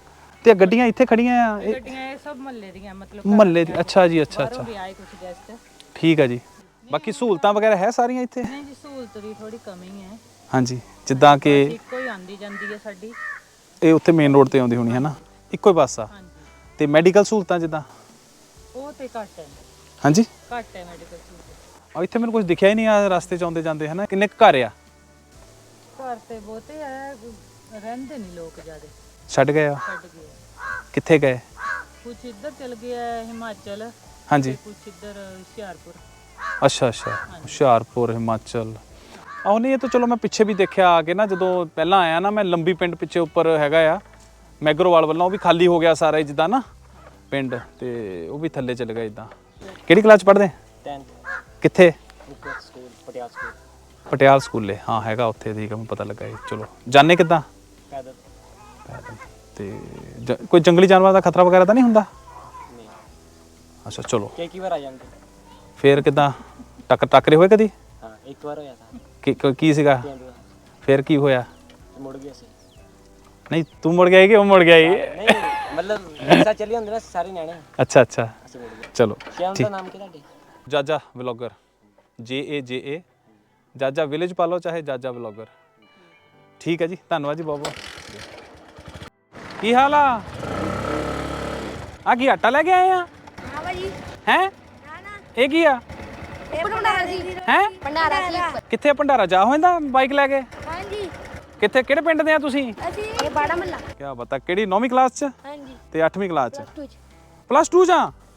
ਤੇ ਗੱਡੀਆਂ ਇੱਥੇ ਖੜੀਆਂ ਆ? ਇਹ ਗੱਡੀਆਂ ਇਹ ਸਭ ਮਹੱਲੇ ਦੀਆਂ ਮਤਲਬ ਮਹੱਲੇ ਦੀ ਅੱਛਾ ਜੀ ਅੱਛਾ ਅੱਛਾ। ਵੀ ਆਏ ਕੁਝ ਗੈਸਟ ਠੀਕ ਆ ਜੀ। ਬਾਕੀ ਸਹੂਲਤਾਂ ਵਗੈਰਾ ਹੈ ਸਾਰੀਆਂ ਇੱਥੇ? ਨਹੀਂ ਜੀ ਸਹੂਲਤ ਦੀ ਥੋੜੀ ਕਮੀ ਹੈ। ਹਾਂਜੀ ਜਿੱਦਾਂ ਕਿ ਇੱਕੋ ਹੀ ਆਂਦੀ ਜਾਂਦੀ ਹੈ ਸਾਡੀ। ਇਹ ਉੱਥੇ ਮੇਨ ਰੋਡ ਤੇ ਆਉਂਦੀ ਹੋਣੀ ਹੈ ਨਾ? ਇੱਕੋ ਹੀ ਬੱਸ ਆ। ਹਾਂਜੀ। ਤੇ ਮੈਡੀਕਲ ਸਹੂਲਤਾਂ ਜਿੱਦਾਂ? ਉਹ ਤੇ ਘੱਟ ਹੈ। ਹਾਂਜੀ? ਘੱਟ ਹੈ ਮੈਡੀਕਲ ਆ ਇੱਥੇ ਮੈਨੂੰ ਕੁਝ ਦਿਖਿਆ ਹੀ ਨਹੀਂ ਆ ਰਸਤੇ ਚ ਆਉਂਦੇ ਜਾਂਦੇ ਹਨਾ? ਕਿੰਨੇ ਕੁ ਘਰ ਆ? ਘਰ ਤੇ ਬਹੁਤੇ ਹੈ ਰਹਿੰਦੇ ਨਹੀਂ ਲੋਕ ਜਿਆਦੇ। ਛੱਡ ਗਏ ਆ? ਛੱਡ ਗਏ। ਕਿੱਥੇ ਗਏ? ਕੁਝ ਇੱਧਰ ਚਲ ਗਿਆ ਹਿਮਾਚਲ ਹਾਂਜੀ। ਕੁਝ ਇੱਧਰ ਹੁਸ਼ਿਆਰਪੁਰ। ਅੱਛਾ ਅੱਛਾ। ਹੁਸ਼ਿਆਰਪੁਰ ਹਿਮਾਚਲ। ਆਹ ਨਹੀਂ ਇਹ ਤਾਂ ਚਲੋ ਮੈਂ ਪਿੱਛੇ ਵੀ ਦੇਖਿਆ ਆ ਕੇ ਨਾ ਜਦੋਂ ਪਹਿਲਾਂ ਆਇਆ ਨਾ ਮੈਂ ਲੰਬੀ ਪਿੰਡ ਪਿੱਛੇ ਉੱਪਰ ਹੈਗਾ ਆ। ਮੈਗਰੋਵਾਲ ਵੱਲੋਂ ਉਹ ਵੀ ਖਾਲੀ ਹੋ ਗਿਆ ਸਾਰਾ ਜਿੱਦਾਂ ਨਾ ਪਿੰਡ ਤੇ ਉਹ ਵੀ ਥੱਲੇ ਚਲ ਗਿਆ ਇਦਾਂ। ਕਿਹੜੀ ਕਲਾਸ ਪੜ੍ਹਦੇ? 10th ਕਿੱਥੇ? School school. ਹਾਂ ਹੈਗਾ ਉੱਥੇ ਠੀਕ ਆ ਪਤਾ ਲੱਗਾ ਚਲੋ ਜਾਣੇ ਕਿੱਦਾਂ? ਕੋਈ ਜੰਗਲੀ ਜਾਨਵਰ ਦਾ ਖਤਰਾ ਵਗੈਰਾ ਤਾਂ ਨਹੀਂ ਹੁੰਦਾ? ਅੱਛਾ ਚਲੋ। ਫੇਰ ਕਿੱਦਾਂ? ਟੱਕਰ ਟੱਕਰੇ ਹੋਏ ਕਦੀ? ਹਾਂ ਕੀ ਸੀਗਾ? ਫੇਰ ਕੀ ਹੋਇਆ? ਨਹੀਂ ਤੂੰ ਮੁੜ ਗਿਆ ਕਿ ਉਹ ਮੁੜ ਗਿਆ ਇਹ? ਨਹੀਂ ਮਤਲਬ ਅੱਛਾ ਅੱਛਾ। ਚਲੋ ਸ਼ਿਆਮ ਦਾ ਨਾਮ ਕੀ ਜਾਜਾ ਵਲੌਗਰ ਜੇ ਏ ਜੇ ਏ। ਜਾਜਾ ਵਿਲੇਜ ਪਾ ਲਓ ਚਾਹੇ ਜਾਜਾ ਵਲੌਗਰ। ਠੀਕ ਹੈ ਜੀ ਧੰਨਵਾਦ ਜੀ ਬਹੁਤ ਬਹੁਤ ਕੀ ਹਾਲ ਆ? ਆ ਕੀ ਆਟਾ ਲੈ ਕੇ ਆਏ ਆ? ਹਾਂ ਭਾਜੀ। ਹੈ? ਇਹ ਕੀ ਆ? ਭੰਡਾਰਾ ਸੀ ਹੈ? ਭੰਡਾਰਾ ਸੀ ਕਿੱਥੇ ਭੰਡਾਰਾ? ਜਾ ਹੋਇੰਦਾ ਬਾਈਕ ਲੈ ਕੇ? ਹਾਂਜੀ। ਕਿੱਥੇ ਕਿਹੜੇ ਪਿੰਡ ਦੇ ਆ ਤੁਸੀਂ? ਅਸੀਂ ਇਹ ਬਾੜਾ ਮੱਲਾ। ਕੀ ਬਤਾ ਕਿਹੜੀ 9ਵੀਂ ਕਲਾਸ ਚ? ਹਾਂਜੀ। ਤੇ 8ਵੀਂ ਕਲਾਸ ਚ? ਪਲੱਸ 2 ਚ। ਪਲੱਸ 2 ਚ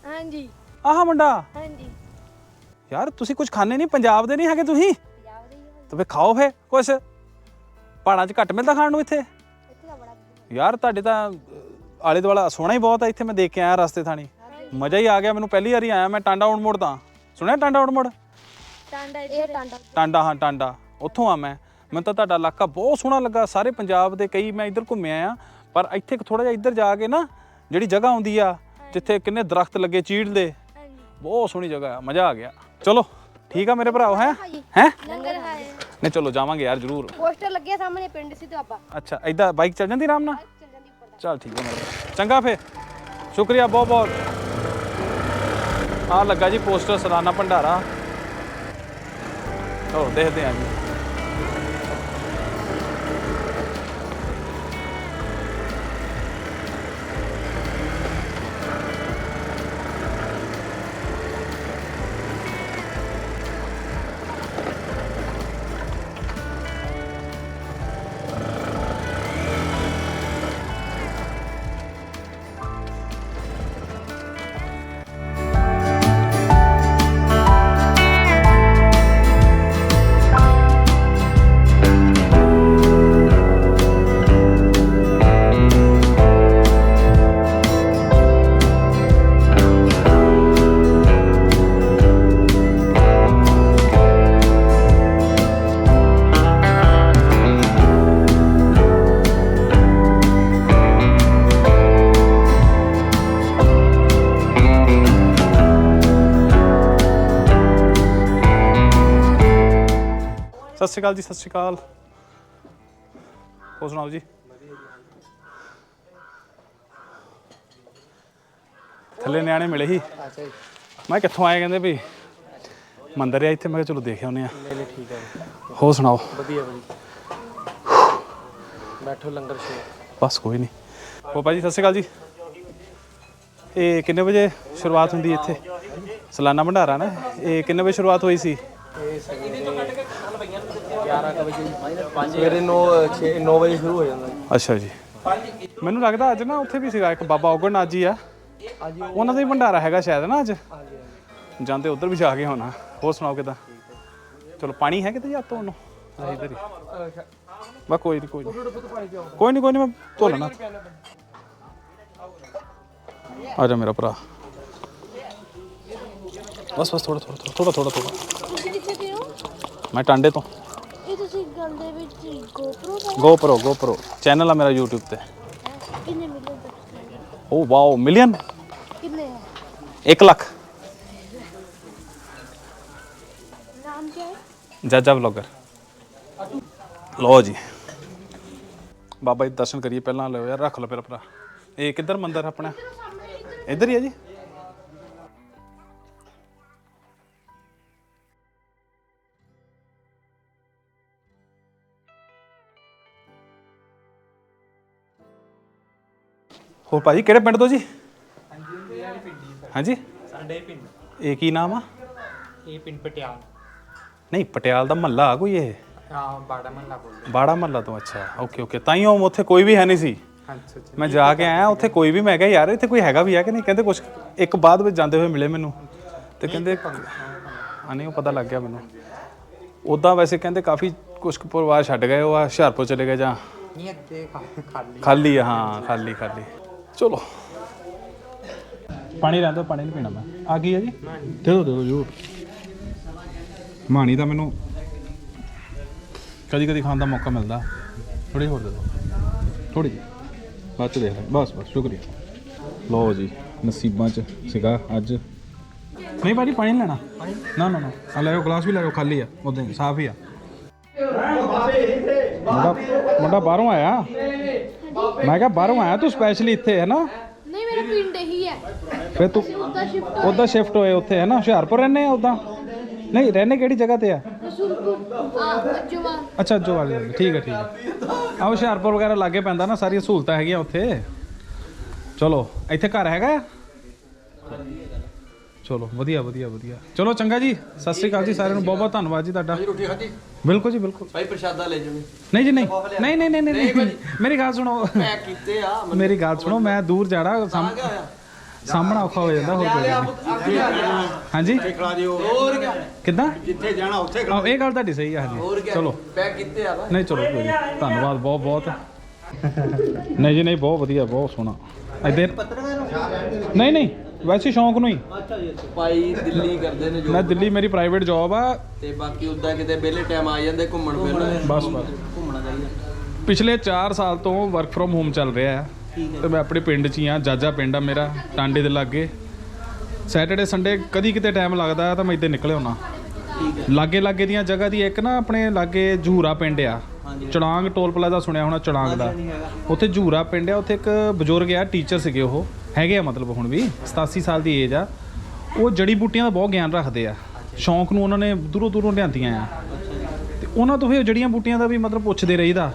ਹਾਂਜੀ। ਆਹ ਮੁੰਡਾ। ਹਾਂਜੀ। ਯਾਰ ਤੁਸੀਂ ਕੁਝ ਖਾਣੇ ਨਹੀਂ? ਪੰਜਾਬ ਦੇ ਨਹੀਂ ਹੈਗੇ ਤੁਸੀਂ? ਪੰਜਾਬ ਦੇ ਹੀ ਆ। ਤੇ ਫੇ ਖਾਓ ਫੇ ਕੁਛ। ਪਹਾੜਾਂ 'ਚ ਘੱਟ ਮਿਲਦਾ ਖਾਣ ਨੂੰ ਇੱਥੇ। ਯਾਰ ਤੁਹਾਡੇ ਤਾਂ ਆਲੇ ਦੁਆਲਾ ਸੋਹਣਾ ਹੀ ਬਹੁਤ ਆ ਇੱਥੇ ਮੈਂ ਦੇਖ ਕੇ ਆਇਆ ਰਸਤੇ ਥਾਣੀ। ਮਜ਼ਾ ਹੀ ਆ ਗਿਆ ਮੈਨੂੰ ਪਹਿਲੀ ਵਾਰੀ ਆਇਆ ਮੈਂ ਟਾਂਡਾ ਉੜ ਮੁੜ ਤਾਂ। ਸੁਣਿਆ ਟਾਂਡਾ ਉੜ ਮੁੜ? ਟਾਂਡਾ ਇਹ ਟਾਂਡਾ। ਟਾਂਡਾ ਹਾਂ ਟਾਂਡਾ। ਉੱਥੋਂ ਆ ਮੈਂ। ਮੈਨੂੰ ਤਾਂ ਤੁਹਾਡਾ ਇਲਾਕਾ ਬਹੁਤ ਸੋਹਣਾ ਲੱਗਾ ਸਾਰੇ ਪੰਜਾਬ ਦੇ ਕਈ ਮੈਂ ਇੱਧਰ ਘੁੰਮਿਆ ਆ ਪਰ ਇੱਥੇ ਥੋੜਾ ਜਿਹਾ ਇੱਧਰ ਜਾ ਕੇ ਨਾ ਜਿਹੜੀ ਜਗ੍ਹਾ ਆਉਂਦੀ ਆ ਜਿੱਥੇ ਕਿੰਨੇ ਦਰਖਤ ਲੱਗੇ ਚੀੜ ਦੇ ਬਹੁਤ ਸੋਹਣੀ ਜਗ੍ਹਾ ਆ ਮਜ਼ਾ ਆ ਗਿਆ। ਚਲੋ ਠੀਕ ਆ ਮੇਰੇ ਭਰਾਓ ਹੈ? ਹੈ? ਲੰਗਰ ਖਾਏ। ਨਹੀਂ ਚਲੋ ਜਾਵਾਂਗੇ ਯਾਰ ਜ਼ਰੂਰ। ਪੋਸਟਰ ਲੱਗੇ ਸਾਹਮਣੇ ਪਿੰਡ ਸੀ ਤੇ ਆਪਾਂ ਅੱਛਾ ਐਦਾਂ ਬਾਈਕ ਚੱਲ ਜਾਂਦੀ ਆਰਾਮ ਨਾਲ? ਚੱਲ ਜਾਂਦੀ ਉੱਪਰ ਚਲ ਠੀਕ ਹੈ ਮੇਰੇ। ਚੰਗਾ ਫੇ ਸ਼ੁਕਰੀਆ ਬਹੁਤ ਬਹੁਤ। ਆ ਲੱਗਾ ਜੀ ਪੋਸਟਰ ਸਲਾਨਾ ਭੰਡਾਰਾ। ਚਲੋ ਦੇਖਦੇ ਆਂ ਜੀ। ਸਤਿ ਸ਼੍ਰੀ ਅਕਾਲ ਜੀ ਸਤਿ ਸ਼੍ਰੀ ਅਕਾਲ। ਹੋਰ ਸੁਣਾਓ ਜੀ? ਥੱਲੇ ਨਿਆਣੇ ਮਿਲੇ ਸੀ। ਮੈਂ ਕਿੱਥੋਂ ਆਏ ਕਹਿੰਦੇ ਵੀ ਮੰਦਿਰ ਆ ਇੱਥੇ। ਮੈਂ ਕਿਹਾ ਚਲੋ ਦੇਖ ਆਉਂਦੇ ਆ ਨਹੀਂ ਨਹੀਂ ਠੀਕ ਹੈ ਹੋਰ ਸੁਣਾਓ? ਵਧੀਆ ਵਧੀਆ। ਬੈਠੋ ਲੰਗਰ ਛੋ ਬਸ ਕੋਈ ਨਹੀਂ। ਹੋ ਭਾਜੀ ਸਤਿ ਸ਼੍ਰੀ ਅਕਾਲ ਜੀ। ਇਹ ਕਿੰਨੇ ਵਜੇ ਸ਼ੁਰੂਆਤ ਹੁੰਦੀ ਹੈ ਇੱਥੇ? ਸਾਲਾਨਾ ਭੰਡਾਰਾ ਨਾ। ਇਹ ਕਿੰਨੇ ਵਜੇ ਸ਼ੁਰੂਆਤ ਹੋਈ ਸੀ? ਇਹ ਸਵੇਰੇ 11 ਵਜੇ ਸਵੇਰੇ 9 6 9 ਵਜੇ ਸ਼ੁਰੂ ਹੋ ਜਾਂਦਾ ਜੀ। ਅੱਛਾ ਜੀ। ਮੈਨੂੰ ਲੱਗਦਾ ਅੱਜ ਨਾ ਉੱਥੇ ਵੀ ਸੀਗਾ ਇੱਕ ਬਾਬਾ ਔਗਣਨਾਥ ਜੀ ਆ। ਉਹਨਾਂ ਦਾ ਹੀ ਭੰਡਾਰਾ ਹੈਗਾ ਸ਼ਾਇਦ ਨਾ ਅੱਜ। ਜਾਂਦੇ ਉਧਰ ਵੀ ਜਾ ਕੇ ਹੋਣਾ। ਹੋਰ ਸੁਣਾਓ ਕਿਦਾਂ? ਚਲੋ ਪਾਣੀ ਹੈ ਕਿਤੇ ਜਾਂ ਤੋਂ ਉਹਨੂੰ? ਨਹੀਂ ਇਧਰ ਹੀ। ਬਸ ਕੋਈ ਨਹੀਂ ਕੋਈ ਨਹੀਂ ਕੋਈ ਨਹੀਂ ਕੋਈ ਨਹੀਂ ਮੈਂ ਧੋ ਲੈਣਾ ਆ ਜਾ ਮੇਰਾ ਭਰਾ। ਬਸ ਬਸ ਥੋੜਾ ਥੋੜਾ ਥੋੜਾ ਥੋੜਾ ਥੋੜਾ ਮੈਂ ਟਾਂਡੇ ਤੋਂ। ਇਹ ਤੁਸੀਂ ਗੱਲ ਦੇ ਵਿੱਚ ਗੋਪਰੋ ਦਾ GoPro GoPro ਚੈਨਲ ਆ ਮੇਰਾ YouTube ਤੇ ਕਿੰਨੇ ਮਿਲੀਅਨ ਤੱਕ ਓ ਵਾਓ ਮਿਲੀਅਨ ਕਿੰਨੇ ਹੈ 1 ਲੱਖ ਨਾਮ ਕੀ ਹੈ ਜਾਜਾ ਵਲੌਗਰ ਲਓ ਜੀ ਬਾਬਾ ਜੀ ਦੇ ਦਰਸ਼ਨ ਕਰੀਏ ਪਹਿਲਾਂ ਲਿਓ ਯਾਰ ਰੱਖ ਲਓ ਮੇਰਾ ਭਰਾ ਇਹ ਕਿੱਧਰ ਮੰਦਿਰ ਆਪਣਾ ਇੱਧਰ ਹੀ ਹੈ ਜੀ ਹੋਰ ਭਾਜੀ ਕਿਹੜੇ ਪਿੰਡ ਤੋਂ ਜੀ? ਹਾਂਜੀ ਸਾਡੇ ਪਿੰਡ। ਇਹ ਕੀ ਨਾਮ ਆ? ਇਹ ਪਿੰਡ ਪਟਿਆਲ। ਨਹੀਂ ਪਟਿਆਲ ਦਾ ਮਹੱਲਾ ਆ ਕੋਈ ਇਹ? ਹਾਂ ਬਾੜਾ ਮਹੱਲਾ ਬੋਲਦੇ ਬਾੜਾ ਮਹੱਲਾ ਤੋਂ ਅੱਛਾ। Okay okay. ਤਾਈਓ ਉੱਥੇ ਕੋਈ ਵੀ ਹੈ ਨਹੀਂ ਸੀ। ਅੱਛਾ ਅੱਛਾ। ਮੈਂ ਜਾ ਕੇ ਆਇਆ ਉੱਥੇ ਕੋਈ ਵੀ ਮੈਂ ਕਿਹਾ ਯਾਰ ਇੱਥੇ ਕੋਈ ਹੈਗਾ ਵੀ ਹੈ ਕਿ ਨਹੀਂ? ਕਹਿੰਦੇ ਕੁਝ ਇੱਕ ਬਾਅਦ ਵਿੱਚ ਜਾਂਦੇ ਹੋਏ ਮਿਲੇ ਮੈਨੂੰ। ਤੇ ਕਹਿੰਦੇ ਹਾਂ ਨਹੀਂ ਉਹ ਪਤਾ ਲੱਗ ਗਿਆ ਮੈਨੂੰ। ਉਦਾਂ ਵੈਸੇ ਕਹਿੰਦੇ ਕਾਫੀ ਕੁਝ ਪਰਿਵਾਰ ਛੱਡ ਗਏ ਉਹ ਆ ਹੁਸ਼ਿਆਰਪੁਰ ਚਲੇ ਗਏ ਜਾਂ ਨਹੀਂ ਅੱਗੇ ਖਾਲੀ। ਖਾਲੀ ਆ ਹਾਂ ਖਾਲੀ ਖਾਲੀ। ਚਲੋ। ਪਾਣੀ ਰਹਿੰਦਾ ਪਾਣੀ ਨਹੀਂ ਪੀਣਾ ਮੈਂ। ਆ ਗਈ ਹੈ ਜੀ? ਦੇ ਦਿਓ ਦੇ ਦਿਓ ਜ਼ਰੂਰ। ਮਾਣੀ ਤਾਂ ਮੈਨੂੰ ਕਦੀ ਕਦੀ ਖਾਣ ਦਾ ਮੌਕਾ ਮਿਲਦਾ। ਥੋੜੀ ਹੋਰ ਦੇ ਦਿਓ ਥੋੜੀ ਜਿਹੀ। ਬਾਅਦ ਚ ਦੇਖ ਲੈ। ਬਸ ਬਸ ਸ਼ੁਕਰੀਆ। ਲਓ ਜੀ ਨਸੀਬਾਂ ਚ ਸੀਗਾ ਅੱਜ। ਨਹੀਂ ਭਾਜੀ ਪਾਣੀ ਨੀ ਲੈਣਾ। ਨਾ ਨਾ ਨਾ। ਆ ਲੈ ਆਓ ਗਲਾਸ ਵੀ ਲੈ ਆਓ ਖਾਲੀ ਆ। ਉਦਾਂ ਹੀ ਸਾਫ਼ ਹੀ ਆ। ਮੁੰਡਾ ਮੁੰਡਾ ਬਾਹਰੋਂ ਆਇਆ। ਮੈਂ ਕਿਹਾ ਬਾਹਰੋਂ ਆਇਆ ਤੂੰ ਸਪੈਸ਼ਲੀ ਇੱਥੇ ਹੈ ਨਾ? ਨਹੀਂ ਮੇਰਾ ਪਿੰਡ ਹੀ ਹੈ। ਫਿਰ ਤੂੰ ਉਹਦਾ ਸ਼ਿਫਟ ਉਦਾਂ ਸ਼ਿਫਟ ਹੋਏ ਉੱਥੇ ਹੈ ਨਾ? ਹੁਸ਼ਿਆਰਪੁਰ ਰਹਿੰਦੇ ਆ ਉਦਾਂ? ਨਹੀਂ ਰਹਿੰਦੇ ਕਿਹੜੀ ਜਗ੍ਹਾ ਤੇ ਆ? ਰਸੂਲਪੁਰ ਆ ਅੱਛਾ ਜੋ ਵਾਲੇ। ਠੀਕ ਹੈ ਠੀਕ ਹੈ। ਆ ਹੁਸ਼ਿਆਰਪੁਰ ਵਗੈਰਾ ਲਾਗੇ ਪੈਂਦਾ ਨਾ ਸਾਰੀਆਂ ਸਹੂਲਤਾਂ ਹੈਗੀਆਂ ਉੱਥੇ। ਚਲੋ ਇੱਥੇ ਘਰ ਹੈਗਾ? ਚਲੋ ਵਧੀਆ ਵਧੀਆ ਵਧੀਆ। ਚਲੋ ਚੰਗਾ ਜੀ। ਸਤਿ ਸ੍ਰੀ ਅਕਾਲ ਜੀ ਸਾਰਿਆਂ ਨੂੰ। ਬਹੁਤ ਬਹੁਤ ਧੰਨਵਾਦ ਜੀ ਤੁਹਾਡਾ। ਰੋਟੀ ਖਾਧੀ? ਬਿਲਕੁਲ ਜੀ ਬਿਲਕੁਲ। ਭਾਈ ਪ੍ਰਸ਼ਾਦਾ ਲੈ ਜਾਵੇ ਨਹੀਂ ਜੀ ਨਹੀਂ। ਨਹੀਂ ਨਹੀਂ ਨਹੀਂ ਨਹੀਂ ਮੇਰੀ ਗੱਲ ਸੁਣੋ। ਮੈਂ ਕੀਤੇ ਆ ਮੇਰੀ ਗੱਲ ਸੁਣੋ ਮੈਂ ਦੂਰ ਜਾਣਾ ਸਾਹਮ- ਸਾਹਮਣਾ ਔਖਾ ਹੋ ਜਾਂਦਾ ਹੋਰ ਕੋਈ। ਹਾਂਜੀ? ਖਿਲਾ ਦਿਓ। ਹੋਰ ਕੀ ਕਿੱਦਾਂ? ਜਿੱਥੇ ਜਾਣਾ ਉੱਥੇ ਆਹ, ਇਹ ਗੱਲ ਤੁਹਾਡੀ ਸਹੀ ਆ ਹੋਰ ਹਾਂਜੀ ਚਲੋ। ਪੈਕ ਕੀਤੇ ਆ ਨਹੀਂ ਚਲੋ ਕੋਈ। ਧੰਨਵਾਦ ਬਹੁਤ ਬਹੁਤ ਨਹੀਂ ਜੀ ਨਹੀਂ ਬਹੁਤ ਵਧੀਆ ਬਹੁਤ ਸੋਹਣਾ। ਇੱਧਰ ਨਹੀਂ ਨਹੀਂ। ਵੈਸੇ ਸ਼ੌਂਕ ਨੂੰ ਹੀ। ਭਾਈ ਦਿੱਲੀ ਕਰਦੇ ਨੇ ਜੋ ਮੈਂ ਦਿੱਲੀ ਮੇਰੀ ਪ੍ਰਾਈਵੇਟ ਜੌਬ ਆ। ਤੇ ਬਾਕੀ ਉਦਾਂ ਕਿਤੇ ਵਿਹਲੇ ਟਾਈਮ ਆ ਜਾਂਦੇ ਘੁੰਮਣ ਫਿਰਨ। ਬਸ ਬਸ। ਘੁੰਮਣਾ ਚਾਹੀਦਾ। ਪਿਛਲੇ 4 ਸਾਲ ਤੋਂ ਵਰਕ ਫਰੋਮ ਹੋਮ ਚੱਲ ਰਿਹਾ ਹੈ। ਤੇ ਮੈਂ ਆਪਣੇ ਪਿੰਡ 'ਚ ਹੀ ਆ ਜਾਜਾ ਪਿੰਡ ਆ ਮੇਰਾ ਟਾਂਡੇ ਦੇ ਲਾਗੇ। ਸੈਟਰਡੇ ਸੰਡੇ ਕਦੀ ਕਿਤੇ ਟਾਈਮ ਲੱਗਦਾ ਤਾਂ ਮੈਂ ਇੱਥੇ ਨਿਕਲ ਆਉਣਾ ਲਾਗੇ ਲਾਗੇ ਦੀਆਂ ਜਗ੍ਹਾ ਦੀ ਇੱਕ ਨਾ ਆਪਣੇ ਲਾਗੇ ਝੂਰਾ ਪਿੰਡ ਆ। ਚੜਾਂਗ ਟੋਲ ਪਲਾਜ਼ਾ ਸੁਣਿਆ ਹੋਣਾ ਚੜਾਂਗ ਦਾ। ਉੱਥੇ ਝੂਰਾ ਪਿੰਡ ਆ ਉੱਥੇ ਇੱਕ ਬਜ਼ੁਰਗ ਆ ਟੀਚਰ ਸੀਗੇ ਉਹ। ਹੈਗੇ ਆ ਮਤਲਬ ਹੁਣ ਵੀ 87 ਸਾਲ ਦੀ ਏਜ ਆ। ਉਹ ਜੜੀ ਬੂਟੀਆਂ ਦਾ ਬਹੁਤ ਗਿਆਨ ਰੱਖਦੇ ਆ। ਸ਼ੌਂਕ ਨੂੰ ਉਹਨਾਂ ਨੇ ਦੂਰੋਂ ਦੂਰੋਂ ਲਿਆਂਦੀਆਂ ਆ। ਤੇ ਉਹਨਾਂ ਤੋਂ ਫਿਰ ਜੜੀਆਂ ਬੂਟੀਆਂ ਦਾ ਵੀ ਮਤਲਬ ਪੁੱਛਦੇ ਰਹੀਦਾ।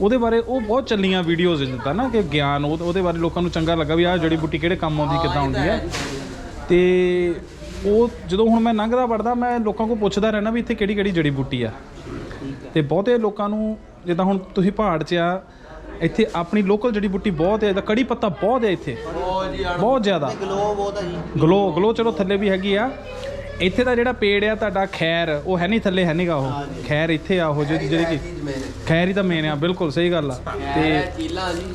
ਉਹਦੇ ਬਾਰੇ ਉਹ ਬਹੁਤ ਚੱਲੀਆਂ ਵੀਡੀਓਜ਼ ਜਿੱਦਾਂ ਨਾ ਕਿ ਗਿਆਨ ਉਹ- ਉਹਦੇ ਬਾਰੇ ਲੋਕਾਂ ਨੂੰ ਚੰਗਾ ਲੱਗਾ ਵੀ ਆਹ ਜੜੀ ਬੂਟੀ ਕਿਹੜੇ ਕੰਮ ਆਉਂਦੀ ਕਿੱਦਾਂ ਆਉਂਦੀ ਹੈ ਤੇ ਉਹ ਜਦੋਂ ਹੁਣ ਮੈਂ ਲੰਘਦਾ ਵੜਦਾ ਮੈਂ ਲੋਕਾਂ ਕੋਲ ਪੁੱਛਦਾ ਰਹਿਣਾ ਵੀ ਇੱਥੇ ਕਿਹੜੀ ਕਿਹੜੀ ਜੜੀ ਬੂਟੀ ਆ। ਤੇ ਬਹੁਤੇ ਲੋਕਾਂ ਨੂੰ ਜਿੱਦਾਂ ਹੁਣ ਤੁਸੀਂ ਪਹਾੜ 'ਚ ਆ ਇੱਥੇ ਆਪਣੀ ਲੋਕਲ ਜੜੀ ਬੂਟੀ ਬਹੁਤ ਹੈ ਇਹਦਾ ਕੜੀ ਪੱਤਾ ਬਹੁਤ ਹੈ ਇੱਥੇ। ਬਹੁਤ ਜ਼ਿਆਦਾ। ਗਲੋ ਬਹੁਤ ਆ ਜੀ। ਗਲੋ ਗਲੋ ਚਲੋ ਥੱਲੇ ਵੀ ਹੈਗੀ ਆ। ਇੱਥੇ ਦਾ ਜਿਹੜਾ ਪੇੜ ਆ ਤੁਹਾਡਾ ਖੈਰ ਉਹ ਹੈ ਨਹੀਂ ਥੱਲੇ ਹੈ ਨਹੀਂਗਾ ਉਹ। ਖੈਰ ਇੱਥੇ ਆ ਉਹ ਜਿਹੜੀ ਜਿਹੜੀ ਕਿ ਖੈਰ ਹੀ ਤਾਂ ਮੇਨ ਆ ਬਿਲਕੁਲ ਸਹੀ ਗੱਲ ਆ। ਤੇ ਤੇ ਚੀਲਾ ਜੀ।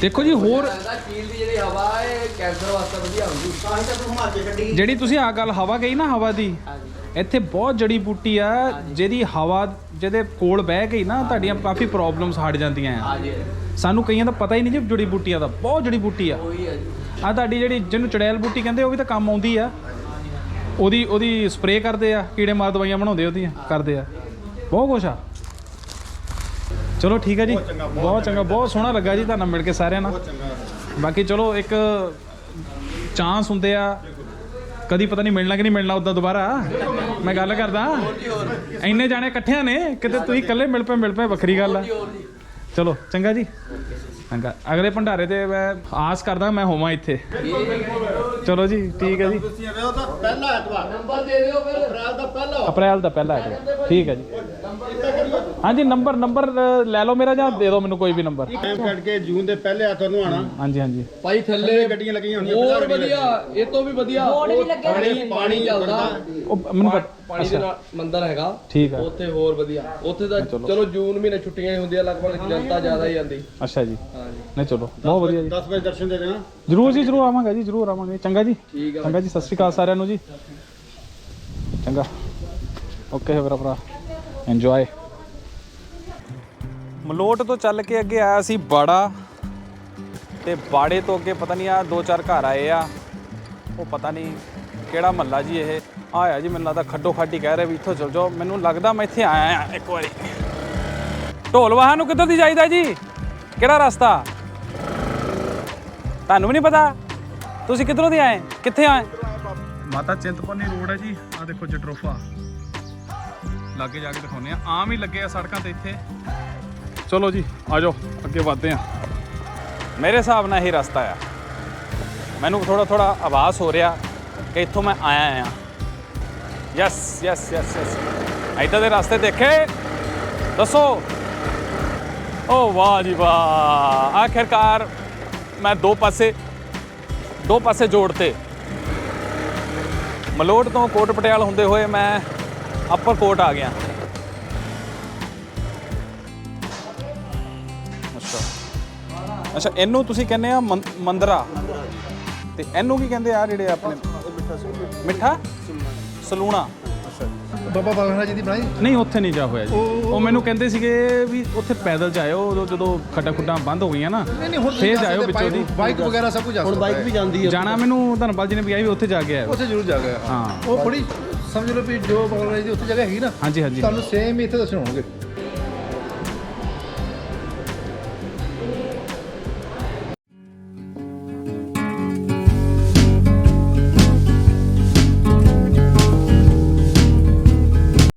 ਦੇਖੋ ਜੀ ਹੋਰ ਹੈ ਹੀ ਜਿਹੜੀ ਤੁਸੀਂ ਆ ਗੱਲ ਹਵਾ ਗਈ ਨਾ ਹਵਾ ਦੀ। ਇੱਥੇ ਬਹੁਤ ਜੜੀ ਬੂਟੀ ਆ ਜਿਹਦੀ ਹਵਾ ਜਿਹਦੇ ਕੋਲ ਬਹਿ ਗਈ ਨਾ ਤੁਹਾਡੀਆਂ ਕਾਫੀ ਪ੍ਰੋਬਲਮਸ ਹਟ ਜਾਂਦੀਆਂ ਆ। ਹਾਂਜੀ। ਸਾਨੂੰ ਕਈਆਂ ਦਾ ਪਤਾ ਹੀ ਨਹੀਂ ਜੀ ਜੜੀ ਬੂਟੀਆਂ ਦਾ ਬਹੁਤ ਜੜੀ ਬੂਟੀ ਆ। ਉਹੀ ਹੈ ਜੀ। ਆ ਤੁਹਾਡੀ ਜਿਹੜੀ ਜਿਹਨੂੰ ਚੜੈਲ ਬੂਟੀ ਕਹਿੰਦੇ ਉਹ ਵੀ ਤਾਂ ਕੰਮ ਆਉਂਦੀ ਆ। ਉਹਦੀ ਉਹਦੀ ਸਪਰੇਅ ਕਰਦੇ ਆ ਕੀੜੇ ਮਾਰ ਦਵਾਈਆਂ ਬਣਾਉਂਦੇ ਉਹਦੀਆਂ ਕਰਦੇ ਆ। ਬਹੁਤ ਕੁਛ ਆ। ਚਲੋ ਠੀਕ ਹੈ ਜੀ ਬਹੁਤ ਚੰਗਾ ਬਹੁਤ ਸੋਹਣਾ ਲੱਗਾ ਜੀ ਤੁਹਾਨੂੰ ਮਿਲ ਕੇ ਸਾਰਿਆਂ ਨਾਲ। ਬਾਕੀ ਚਲੋ ਇੱਕ ਚਾਂਸ ਹੁੰਦੇ ਆ ਕਦੀ ਪਤਾ ਨਹੀਂ ਮਿਲਣਾ ਕਿ ਨਹੀਂ ਮਿਲਣਾ ਉਦਾਂ ਦੁਬਾਰਾ। ਮੈਂ ਗੱਲ ਕਰਦਾ। ਇੰਨੇ ਜਾਣੇ ਇਕੱਠਿਆਂ ਨੇ ਕਿਤੇ ਤੁਸੀਂ ਇਕੱਲੇ ਮਿਲ ਪਏ ਮਿਲ ਪਏ ਵੱਖਰੀ ਗੱਲ ਆ। ਚਲੋ ਚੰਗਾ ਜੀ। ਚੰਗਾ। ਅਗਲੇ ਭੰਡਾਰੇ ਤੇ ਮੈਂ ਆਸ ਕਰਦਾ ਮੈਂ ਹੋਵਾਂ ਇੱਥੇ। ਚਲੋ ਜੀ ਠੀਕ ਹੈ ਜੀ। ਪਹਿਲਾ ਐਤਵਾਰ ਨੰਬਰ ਦੇ ਦਿਓ ਫਿਰ। ਅਪ੍ਰੈਲ ਦਾ ਪਹਿਲਾ। ਅਪ੍ਰੈਲ ਦਾ ਪਹਿਲਾ ਹੈ ਠੀਕ ਹੈ ਜੀ। ਹਾਂਜੀ ਨੰਬਰ ਨੰਬਰ ਲੈ ਲਓ ਮੇਰਾ ਜਾਂ ਦੇ ਦਿਓ ਮੈਨੂੰ ਕੋਈ ਵੀ ਨੰਬਰ ਟਾਈਮ ਕੱਢ ਕੇ ਜੂਨ ਦੇ ਪਹਿਲੇ ਐਤਵਾਰ ਨੂੰ ਆਣਾ। ਹਾਂਜੀ ਹਾਂਜੀ। ਭਾਈ ਥੱਲੇ ਗੱਡੀਆਂ ਲੱਗੀਆਂ ਹੋਣੀਆਂ ਹੋਰ ਵਧੀਆ ਇਹ ਤੋਂ ਵੀ ਵਧੀਆ। ਪਾਣੀ ਪਾਣੀ ਚੱਲਦਾ। ਉਹ ਮੈਨੂੰ ਪਤਾ ਪਾਣੀ ਦੇ ਨਾਲ ਮੰਦਰ ਹੈਗਾ। ਠੀਕ ਹੈ। ਉੱਥੇ ਹੋਰ ਵਧੀਆ। ਉੱਥੇ ਤਾਂ ਚਲੋ। ਜੂਨ ਮਹੀਨੇ ਛੁੱਟੀਆਂ ਹੀ ਹੁੰਦੀਆਂ ਲਗਭਗ ਜਨਤਾ ਜ਼ਿਆਦਾ ਹੀ ਆਉਂਦੀ। ਅੱਛਾ ਜੀ। ਹਾਂਜੀ। ਨਹੀਂ ਚਲੋ। ਬਹੁਤ ਵਧੀਆ ਜੀ। 10 ਵਜੇ ਦਰਸ਼ਨ ਦੇ ਦੇਣਾ। ਜਰੂਰ ਜੀ ਜਰੂਰ ਆਵਾਂਗਾ ਜੀ ਜਰੂਰ ਆਵਾਂਗੇ। ਚੰਗਾ ਜੀ। ਠੀਕ ਆ ਚੰਗਾ ਜੀ ਸਤਿ ਸ਼੍ਰੀ ਅਕਾਲ ਸਾਰਿਆਂ ਨੂੰ ਜੀ। ਚੰਗਾ। ਓਕੇ ਮੇਰਾ ਭਰਾ ਇੰਜੋਏ ਮਲੋਟ ਤੋਂ ਚੱਲ ਕੇ ਅੱਗੇ ਆਇਆ ਸੀ ਬਾੜਾ ਤੇ ਬਾੜੇ ਤੋਂ ਅੱਗੇ ਪਤਾ ਨਹੀਂ ਆ ਦੋ ਚਾਰ ਘਰ ਆਏ ਆ। ਉਹ ਪਤਾ ਨਹੀਂ ਕਿਹੜਾ ਮਹੱਲਾ ਜੀ ਇਹ। ਆਇਆ ਜੀ, ਮੈਨੂੰ ਲੱਗਦਾ ਖੱਡੋ ਖਾਡੀ ਕਹਿ ਰਹੇ ਵੀ ਇੱਥੋਂ ਚਲ ਜਾਓ। ਮੈਨੂੰ ਲੱਗਦਾ ਮੈਂ ਇੱਥੇ ਆਇਆ ਆ, ਇੱਕ ਵਾਰੀ। ਢੋਲ ਨੂੰ ਕਿੱਧਰ ਦੀ ਜਾਈਦਾ ਜੀ? ਕਿਹੜਾ ਰਸਤਾ? ਤੁਹਾਨੂੰ ਵੀ ਨਹੀਂ ਪਤਾ? ਤੁਸੀਂ ਕਿੱਧਰੋਂ ਦੀ ਆਏ? ਕਿੱਥੇ ਆਏ? ਮਾਤਾ ਚਿੰਤਪੁਰਨੀ ਰੋਡ ਹੈ ਜੀ। ਆ ਦੇਖੋ ਜਟਰੋਫਾ। ਲਾਗੇ ਜਾ ਕੇ ਦਿਖਾਉਂਦੇ ਆ ਆਮ ਹੀ ਲੱਗੇ ਆ ਸੜਕਾਂ ਤੇ ਇੱਥੇ। ਚਲੋ ਜੀ, ਆ ਜਾਓ, ਅੱਗੇ ਵਧਦੇ ਆ ਮੇਰੇ ਹਿਸਾਬ ਨਾਲ ਇਹ ਰਸਤਾ ਆ। ਮੈਨੂੰ ਥੋੜਾ ਥੋੜਾ ਆਵਾਜ਼ ਹੋ ਰਿਹਾ ਕਿ ਇੱਥੋਂ ਮੈਂ ਆਇਆ ਆ। ਯੈਸ ਯੈਸ ਯੈਸ ਯੈਸ ਇੱਦਾਂ ਦੇ ਰਸਤੇ ਦੇਖੇ? ਦੱਸੋ। ਓ ਵਾਹ ਜੀ ਵਾਹ। ਆਖਿਰਕਾਰ ਮੈਂ ਦੋ ਪਾਸੇ ਦੋ ਪਾਸੇ ਜੋੜਤੇ ਮਲੋਟ ਤੋਂ ਕੋਟ ਪਟਿਆਲ ਹੁੰਦੇ ਹੋਏ ਮੈਂ ਅੱਪਰ ਕੋਟ ਆ ਗਿਆ। ਅੱਛਾ ਇਹਨੂੰ ਤੁਸੀਂ ਕਹਿੰਦੇ ਆ ਮੰ- ਮੰਦਰਾ। ਤੇ ਇਹਨੂੰ ਕੀ ਕਹਿੰਦੇ ਆ ਜਿਹੜੇ ਆਪਣੇ ਮਿੱਠਾ ਸਲੂਣਾ। ਬਾਬਾ ਬਾਗਨਾ ਜੀ ਦੀ ਬਣਾਈ? ਨਹੀਂ ਉੱਥੇ ਨਹੀਂ ਜਾ ਹੋਇਆ ਜੀ। ਉਹ ਮੈਨੂੰ ਕਹਿੰਦੇ ਸੀਗੇ ਵੀ ਉੱਥੇ ਪੈਦਲ ਜਾਇਓ ਉਦੋਂ ਜਦੋਂ ਖੱਡਾ ਖੁੱਡਾਂ ਬੰਦ ਹੋ ਗਈਆਂ ਨਾ ਨਹੀਂ ਨਹੀਂ ਹੁਣ ਫੇਰ ਜਾਇਓ ਵਿੱਚੋਂ ਦੀ। ਬਾਈਕ ਵਗੈਰਾ ਸਭ ਕੁਝ ਜਾ ਸਕਦਾ ਹੈ ਜਾਂਦੀ ਜਾਣਾ ਮੈਨੂੰ ਧਨਪਾਲ ਜੀ ਨੇ ਵੀ ਆਈ ਵੀ ਉੱਥੇ ਜਾ ਕੇ ਆਇਓ। ਉੱਥੇ ਜ਼ਰੂਰ ਜਾ ਗਿਆ ਹਾਂ। ਉਹ ਬੜੀ ਸਮਝ ਲਓ ਵੀ ਜੋ ਬਾਗਨਾ ਜੀ ਦੀ ਉੱਥੇ ਜਗ੍ਹਾ ਹੈਗੀ ਨਾ ਹਾਂਜੀ ਹਾਂਜੀ। ਤੁਹਾਨੂੰ ਸੇਮ ਇੱਥੇ ਦੱਸਣ ਹੋਣਗੇ।